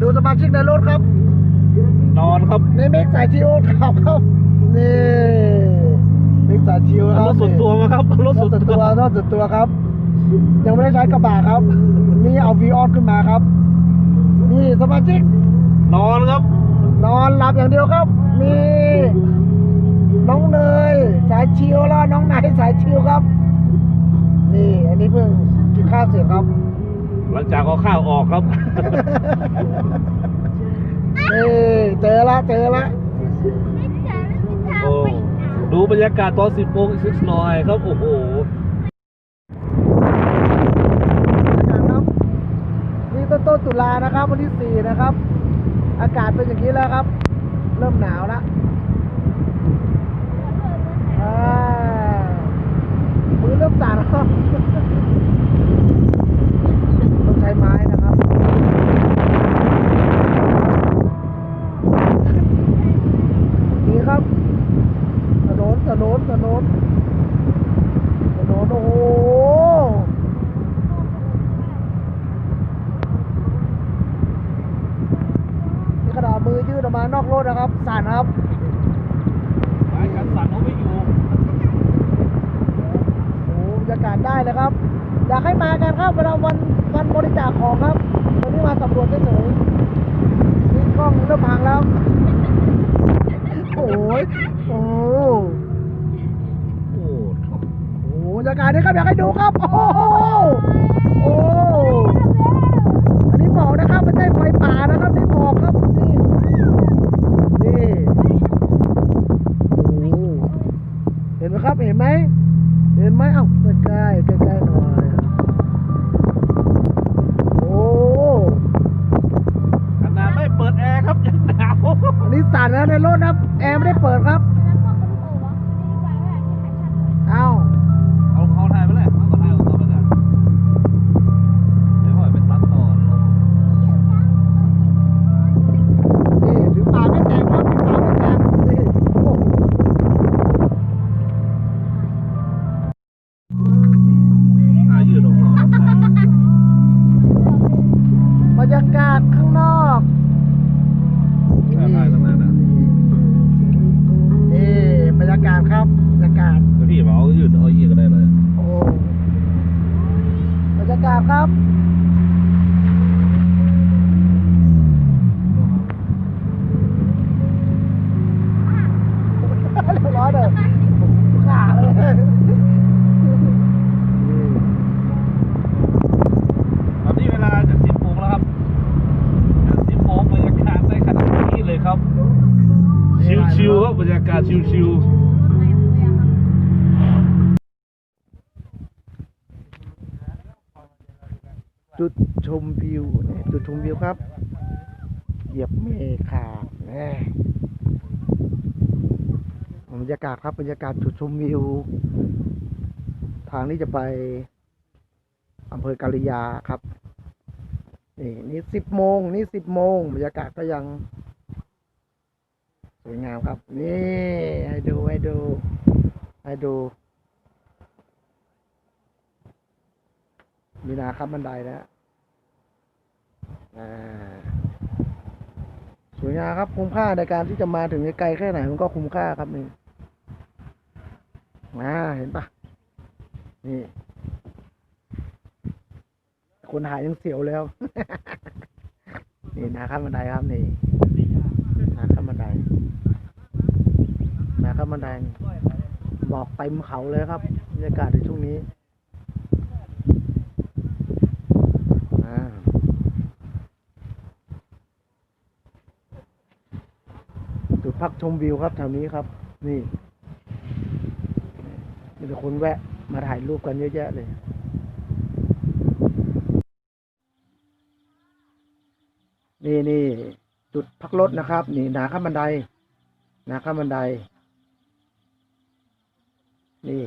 ดูสมาชิกในรถครับ นอนครับนี่มิกสายชิวขับครับนี่มิกสายชิวคเอารับรถส่วนตัวมาครับเอารรถถส่ส่ววนนตัตัววรถส่วนตัวครับ ยังไม่ได้ใช้กระบะครับ นี่เอาวีออขึ้นมาครับ นี่สมาชิก นอนครับ นอนหลับอย่างเดียวครับ มี น้องเนยสายชิวแล้วน้องไหนสายชิวครับ นี่ อันนี้เพิ่งกินข้าวเสร็จครับ หลังจากเอาข้าวออกครับนี่เจอละเจอละโอ้ดูบรรยากาศตอนสิบโมงสิบหน่อยครับ โอ้โหครับนี่ต้นต้นตุลานะครับ วันที่สี่นะครับ อากาศเป็นอย่างนี้แล้วครับ เริ่มหนาวแล้วอ่ามือเริ่มสั่นแล้วครับต้องใช้ไม้นะครับ นี่ครับถนนถนนถนนถนนโอ้โห นี่ขนาดมือยื่นออกมานอกรถนะครับ สั่นครับ ไม้กันสั่นเขาไม่อยู่ โอ้โหบรรยากาศ ได้เลยครับ อยากให้มากันครับเวลาวันวันบริจาคของครับวันนี้มาสำรวจเฉยๆนี่กล้องเริ่มพังแล้ว โอ้ยโอ้โหโอ้โหบรรยากาศนี้ครับอยากให้ดูครับ โอ้โหโอ้อันนี้หมอกนะครับไม่ใช่ไฟป่านะครับนี่หมอกครับนี่นี่โอ้เห็นไหมครับเห็นไหมเห็นไหมเอ้า ยากาศข้างนอกถ่ายถ่ายตั้งนานนะนี่บรรยากาศครับบรรยากาศเดี๋ยวพี่บอกเอายืดเอายืดก็ได้เลยโอ้บรรยากาศครับเรียบร้อยเลยขาเลย ชิวจุดชมวิวจุดชมวิวครับ เหยียบเมฆาบรรยากาศครับบรรยากาศจุดชมวิว ทางนี้จะไปอำเภอกาลิยาครับ นี่นี่สิบโมง นี่สิบโมง บรรยากาศก็ยัง สวยงามครับ นี่ให้ดูให้ดูให้ดู มีนาครับบันไดนะอ่าสวยงามครับคุ้มค่าในการที่จะมาถึงไกลแค่ไหนมันก็คุ้มค่าครับนี่อ่าเห็นปะนี่ คนหายยังเสียวแล้ว นี่นาข้ามบันไดครับนี่นาข้ามบันได นาข้ามบันไดหมอกเต็มเขาเลยครับบรรยากาศในช่วงนี้จุดพักชมวิวครับแถวนี้ครับ นี่มีแต่คนแวะมาถ่ายรูปกันเยอะแยะเลยนี่นี่จุดพักรถนะครับ นี่หนาข้ามบันไดหนาข้ามบันได นี่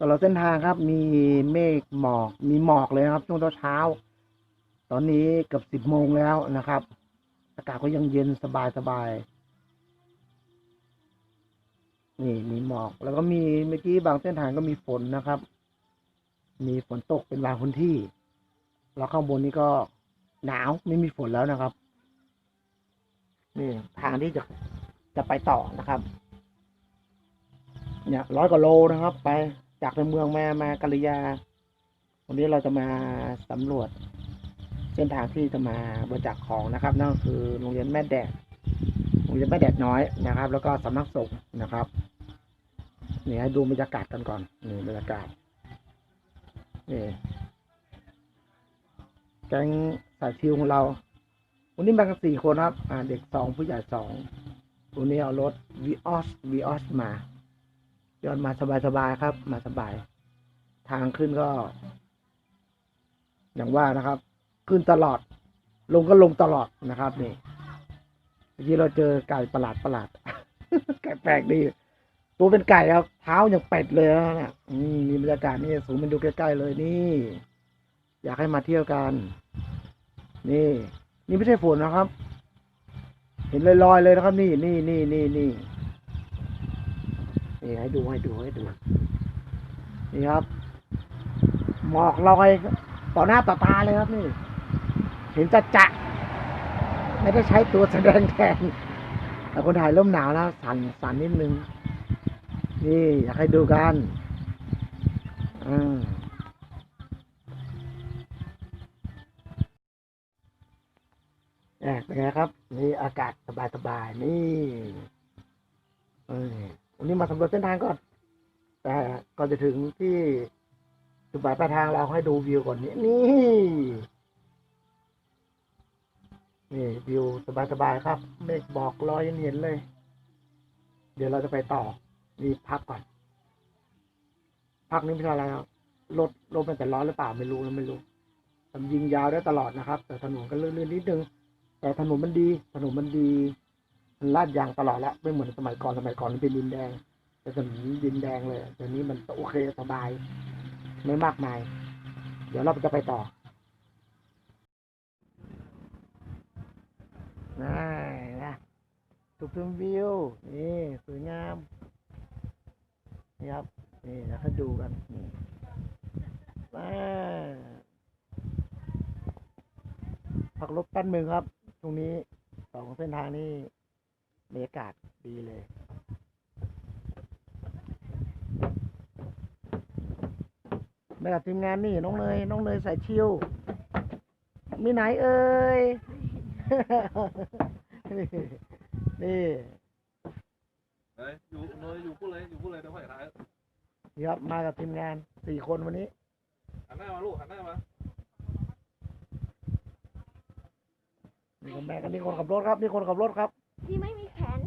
ตลอดเส้นทางครับ มีเมฆหมอก มีหมอกเลยนะครับ ช่วงเช้า ตอนนี้เกือบสิบโมงแล้วนะครับ อากาศก็ยังเย็นสบายสบายๆนี่มีหมอกแล้วก็มีเมื่อกี้บางเส้นทางก็มีฝนนะครับ มีฝนตกเป็นบางพื้นที่ แล้วข้างบนนี้ก็หนาวไม่มีฝนแล้วนะครับ นี่ทางที่จะจะไปต่อนะครับ เนี่ยร้อยกว่าโลนะครับ ไปจากในเมืองมามากริยา วันนี้เราจะมาสำรวจ เส้นทางที่จะมาบริจาคของนะครับ นั่นคือโรงเรียนแม่แดดโรงเรียนแม่แดดน้อยนะครับ แล้วก็สำนักสงฆ์นะครับนี่ให้ดูบรรยากาศกันก่อนนี่บรรยากาศนี่แก๊งสายชิวของเรา วันนี้มากันสี่คนครับ อ่า เด็กสองผู้ใหญ่สองวันนี้เอารถวีออสวีออสมา ย้อนมาสบายๆครับ มาสบาย ทางขึ้นก็ อย่างว่านะครับ ขึ้นตลอด ลงก็ลงตลอดนะครับ นี่เมื่อกี้เราเจอไก่ประหลาดประหลาดไก่แปลกดีตัวเป็นไก่ครับเท้าอย่างเป็ดเลยนะเนี่ยนี่มีบรรยากาศนี่สูงมันดูใกล้ๆเลยนี่ อยากให้มาเที่ยวกัน นี่ นี่ไม่ใช่ฝนนะครับ เห็นลอยๆเลยนะครับ นี่นี่นี่นี่นี่ นี่ให้ดูให้ดูให้ดู นี่ครับ หมอกลอยต่อหน้าต่อตาเลยครับนี่ เห็นจะจะไม่ได้ใช้ตัวแสดงแทนแต่คนถ่ายร่มหนาวแล้วสั่นสั่นนิดนึง นี่อยากให้ดูกันอืมเป็นไงครับ นี่อากาศสบายๆนี่เออ วันนี้มาสำรวจเส้นทางก่อน แต่ก่อนจะถึงที่จุดหมายปลายทางเราให้ดูวิวก่อนนี่นี่ นี่วิวสบายๆครับ เมฆบอกลอยเห็นเลย เดี๋ยวเราจะไปต่อ นี่พักก่อน พักนี้ไม่ใช่อะไรครับรถรถมันจะร้อนหรือเปล่าไม่รู้นะไม่รู้มันยิงยาวได้ตลอดนะครับ แต่ถนนก็ลื่นๆนิดนึงแต่ถนนมันดี ถนนมันดี ลาดยางตลอดแล้วไม่เหมือนสมัยก่อนสมัยก่อนมันเป็นดินแดงแต่ถนนดินแดงเลยเดี๋ยวนี้มันโอเคสบาย ไม่มากมาย เดี๋ยวเราจะไปต่อนี่นะจุดชมวิวนี่สวยงามนี่ครับนี่แล้วให้ดูกันนี่มาพักรถแปั้นมือครับ ตรงนี้สองเส้นทางนี้ บรรยากาศดีเลยมากับทีมงานนี่น้องเนยน้องเนยสายชิว มีไหนเอ่ย นี่นี่เฮ้ยอยู่โนยอยู่พูดเลยอยู่พูดเลยเดี๋ยวค่อยถ่ายนี่ครับมากับทีมงานสี่คนวันนี้หันหน้ามาลูกหันหน้ามานี่คนแม่กันนี่คนขับรถครับนี่คนขับรถครับที่ไม่มีแขนเ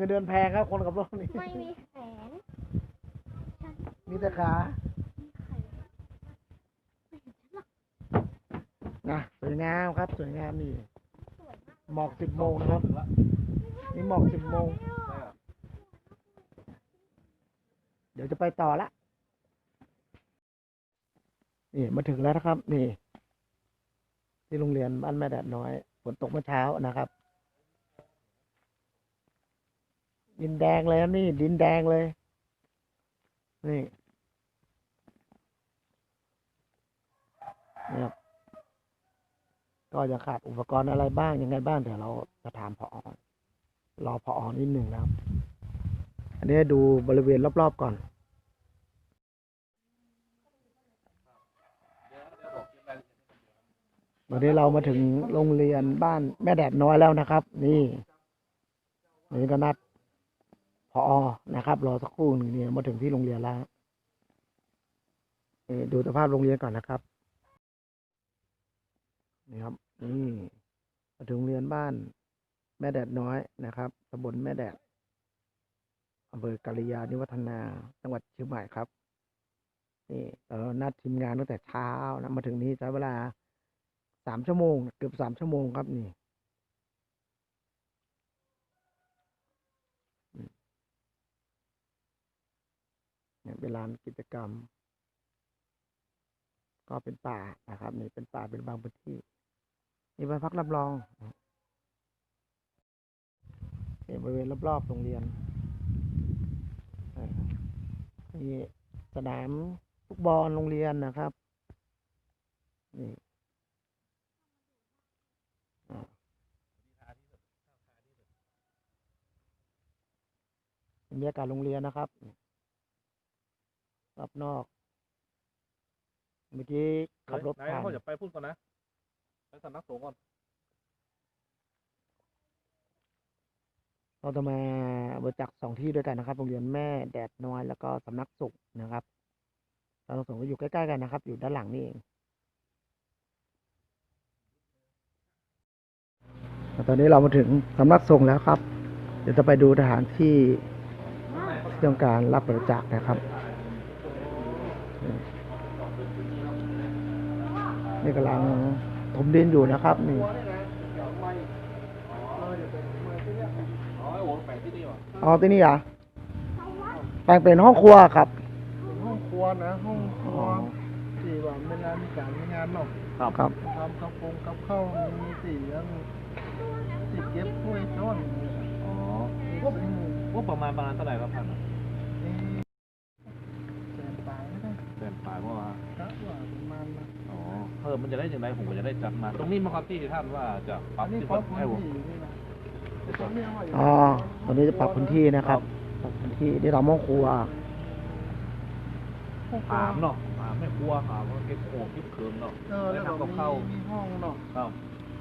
งินเดือนแพงครับคนขับรถนี่ไม่มีแขนมีแต่ขานะสวยงามครับ สวยงามนี่หมอกสิบโมงนะครับถึงละนี่หมอกสิบโมงได้อะเดี๋ยวจะไปต่อละนี่มาถึงแล้วนะครับ นี่ ที่โรงเรียนบ้านแม่แดดน้อยฝนตกเมื่อเช้านะครับ ดินแดงเลยนะนี่ ดินแดงเลย นี่นี่ครับก็จะขาดอุปกรณ์อะไรบ้างยังไงบ้างเดี๋ยวเราจะถามพอรอพอนิดหนึ่งนะครับ อันนี้ดูบริเวณรอบๆก่อนวันนี้เรามาถึงโรงเรียนบ้านแม่แดดน้อยแล้วนะครับ นี่ นี่ก็นัด พอนะครับ รอสักครู่หนึ่งเนี่ยมาถึงที่โรงเรียนแล้วดูสภาพโรงเรียนก่อนนะครับนี่ครับนี่มาถึงโรงเรียนบ้าน แม่แดดน้อยนะครับตำบลแม่แดดอำเภอกาลยานิวัฒนา จังหวัดเชียงใหม่ครับนี่เรานัดทีมงานตั้งแต่เช้านะมาถึงนี้ใช้เวลาสามชั่วโมง เกือบสามชั่วโมงครับนี่ เวลามีกิจกรรม ก็เป็นป่านะครับ นี่เป็นป่าเป็นบางพื้นที่มีบ้านพักรับรองนี่บริเวณรอบๆโรงเรียนมีสนามฟุตบอลโรงเรียนนะครับนี่บรรยากาศโรงเรียนนะครับ รอบนอก เมื่อกี้ขับรถไหนผ่านเขาจะไปพูดก่อนนะไปสำนักสงฆ์ก่อน เราจะมาบริจาคสองที่ด้วยกันนะครับ โรงเรียนแม่แดดน้อยแล้วก็สำนักสุขนะครับสำนักสงฆ์ก็อยู่ใกล้ๆกันนะครับ อยู่ด้านหลังนี่เองตอนนี้เรามาถึงสำนักสงฆ์แล้วครับ เดี๋ยวจะไปดูสถานที่ที่ต้องการรับบริจาคนะครับ นี่กำลังถมดินอยู่นะครับ นี่อ๋อไอ้โอ๋แปลงที่นี่วะอ๋อที่นี่เหรอะแปลงเป็นห้องครัวครับเป็นห้องครัวนะห้องครัวที่ว่าเวลามีการมีงานเนาะครับครับทำข้าวปงกับข้าวมีสียังสีเก็บถ้วยช้อนอ๋อมีว่าซึ่งว่าประมาณประมาณเท่าไหร่ครับท่านเอ๊ะแสนปลายไม่ได้เดือนปลายเมื่อวานกะว่าประมาณนะอ๋อ เพิ่มมันจะได้อย่างไรผมก็จะได้จัดมา ตรงนี้มาครับที่ท่านว่าจะปรัอับนนี้ที่ครวัอดบพื้นให้ผมที่นี่นะแต่ตอนนี้ว่ายู่อ๋อตอนนี้จะปรับพื้นที่นะครับปรับพื้นที่ที่เราห้องครัวห้องครัวถามเนาะถามแม่ครัวถามว่าเก็บโอ่งเก็บเคิมเนาะเออแล้วก็กับข้าวมีมีห้องเนาะครับ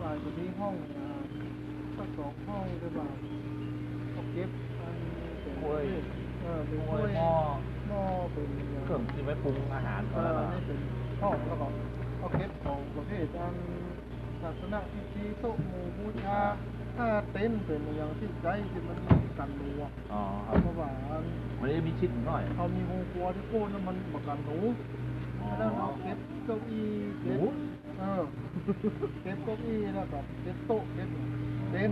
ว่าจะมีห้องอ่าสักสองห้องก็ว่าเขาเก็บอันเป็นถ้วยเออเป็นถ้ถ้ววยยหม้อหม้อเป็นอย่างเครื่องที่ไว้ปรุงอาหารเอก็แล้วอนะนี่เป็นห้องแล้วก็ เอาเก็บของประเภทอันศาสนาพิธีโต๊ะหมู่บูชาถ้าเต็นเป็นอย่างที่ใจที่มันมีกันหนูอะอ๋อครับเพราะว่าอันวันนี้มีชิ้นหน่อยเขามีโรงครัวที่โก้นแล้วมันบักกันหนูอ๋อแล้วเอาเก็บเก้าอี้เก็บเออเก็บเก้าอี้แล้วก็เก็บโต๊ะเก็บเต็น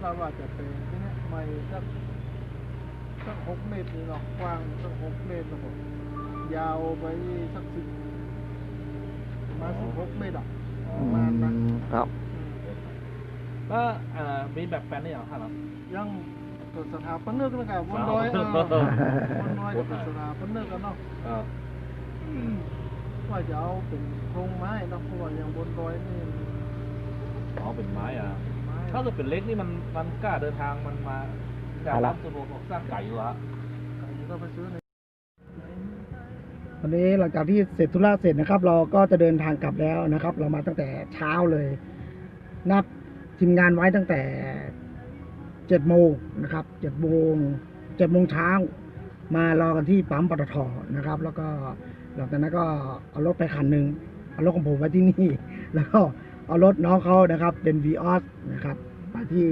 เราว่าจะเป็นที่นี้ไม่สักสักหกเมตรนี่เนาะกว้างสักหกเมตรแล้วก็ยาวไปสักสิบ ประมาณสิบหกเมตรอะประมาณนั้นครับ แล้วเอ่อมีแบบแปลนได้อย่างท่านครับ ยังตัวสถาปนิกนะครับบนดอยเออบนดอยก็เป็นสถาปนิกกันเนาะครับว่าจะเอาเป็นโครงไม้เนาะเพราะว่าอย่างบนดอยนี่อ๋อเป็นไม้อะ ไม้ถ้าเกิดเป็นเล็กนี่มันมันกล้าเดินทางมันมาจากอะไรร้านสะดวกสร้างไก่อยู่ฮะไก่ก็ไปซื้อใน วันนี้หลังจากที่เสร็จธุระเสร็จนะครับ เราก็จะเดินทางกลับแล้วนะครับ เรามาตั้งแต่เช้าเลย นัดทีมงานไว้ตั้งแต่เจ็ดโมงนะครับเจ็ดโมงเจ็ดโมงเช้ามารอกันที่ปั๊มปตทนะครับ แล้วก็หลังจากนั้นก็เอารถไปคันหนึ่งเอารถของผมไว้ที่นี่ แล้วก็เอารถน้องเขานะครับ เป็นวีออสนะครับไปที่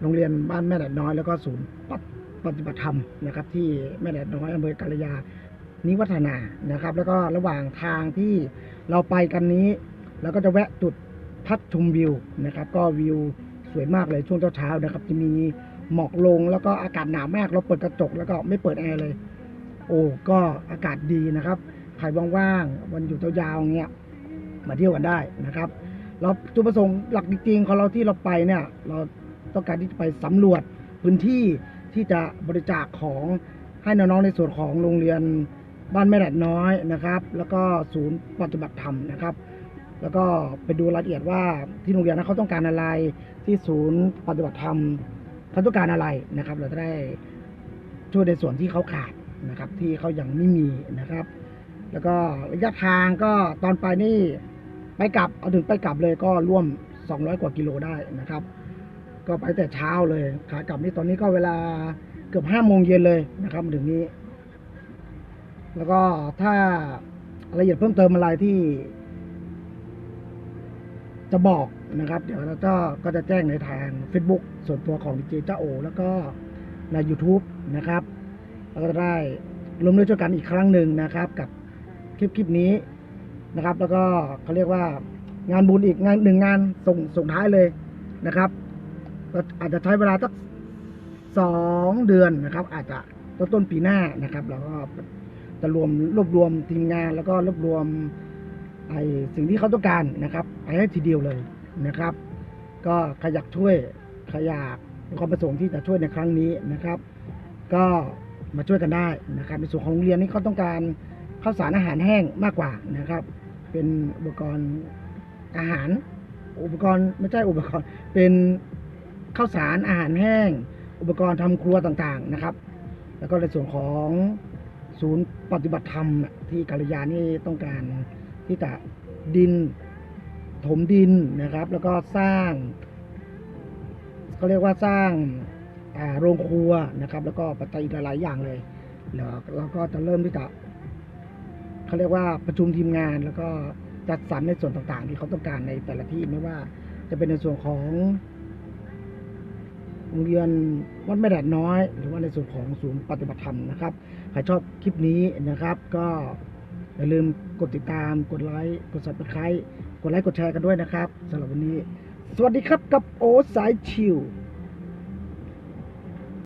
โรงเรียนบ้านแม่แดดน้อยแล้วก็ศูนย์ปฏิบัติธรรมนะครับ ที่แม่แดดน้อยอำเภอกาลยา นิวัฒนานะครับ แล้วก็ระหว่างทางที่เราไปกันนี้เราก็จะแวะจุดพัดชมวิวนะครับ ก็วิวสวยมากเลยช่วงเช้าๆนะครับ จะมีหมอกลงแล้วก็อากาศหนาวมากเราเปิดกระจกแล้วก็ไม่เปิดแอร์เลย โอ้ก็อากาศดีนะครับใครว่างๆวันหยุดยาวๆเงี้ยมาเที่ยวกันได้นะครับ เราจุดประสงค์หลักจริงๆของเราที่เราไปเนี่ย เราต้องการที่จะไปสำรวจพื้นที่ที่จะบริจาคของให้น้องๆในส่วนของโรงเรียน บ้านแม่แดดน้อยนะครับ แล้วก็ศูนย์ปฏิบัติธรรมนะครับ แล้วก็ไปดูรายละเอียดว่าที่โรงเรียนนั้นเขาต้องการอะไร ที่ศูนย์ปฏิบัติธรรมเขาต้องการอะไรนะครับ เราจะได้ช่วยในส่วนที่เขาขาดนะครับ ที่เขายังไม่มีนะครับ แล้วก็ระยะทางก็ตอนไปนี่ไปกลับเอาถึงไปกลับเลยก็ร่วม 200 กว่ากิโลได้นะครับ ก็ไปแต่เช้าเลยขากลับนี่ตอนนี้ก็เวลาเกือบห้าโมงเย็นเลยนะครับถึงนี้ แล้วก็ถ้ารายละเอียดเพิ่มเติมอะไรที่ จะบอกนะครับ เดี๋ยวเราก็ก็จะแจ้งในทาง Facebook ส่วนตัวของดีเจเจ้าโอ แล้วก็ใน YouTube นะครับ แล้วก็ได้ร่วมด้วยช่วยกันอีกครั้งหนึ่งนะครับ กับคลิปคลิปนี้นะครับ แล้วก็เขาเรียกว่างานบุญอีกงานหนึ่งงานส่งส่งท้ายเลยนะครับก็อาจจะใช้เวลาสักสองเดือนนะครับ อาจจะต้นต้นปีหน้านะครับเราก็ จะรวมรวบรวมทีมงานแล้วก็รวบรวมไอ้สิ่งที่เขาต้องการนะครับไปให้ทีเดียวเลยนะครับ ก็ใครอยากช่วยใครอยากมีความประสงค์ที่จะช่วยในครั้งนี้นะครับ ก็มาช่วยกันได้นะครับ ในส่วนของโรงเรียนนี่เขาต้องการข้าวสารอาหารแห้งมากกว่านะครับ เป็นอุปกรณ์อาหาร อุปกรณ์ไม่ใช่อุปกรณ์เป็นข้าวสารอาหารแห้ง อุปกรณ์ทำครัวต่างๆนะครับ แล้วก็ในส่วนของ ศูนย์ปฏิบัติธรรมที่กัลยานี่ต้องการที่จะดินถมดินนะครับ แล้วก็สร้างเขาเรียกว่าสร้างโรงครัวนะครับ แล้วก็ปัจจัยหลายอย่างเลยแล้วเราก็จะเริ่มที่จะเขาเรียกว่าประชุมทีมงาน แล้วก็จัดสรรในส่วนต่างๆ ที่เขาต้องการในแต่ละที่ไม่ว่าจะเป็นในส่วนของ โรงเรียนวัดแม่แดดน้อย หรือว่าในส่วนของศูนย์ปฏิบัติธรรมนะครับใครชอบคลิปนี้นะครับก็อย่าลืมกดติดตามกดไลค์กดสับสไครต์กดไลค์กดแชร์กันด้วยนะครับสำหรับวันนี้ สวัสดีครับกับโอสายชิว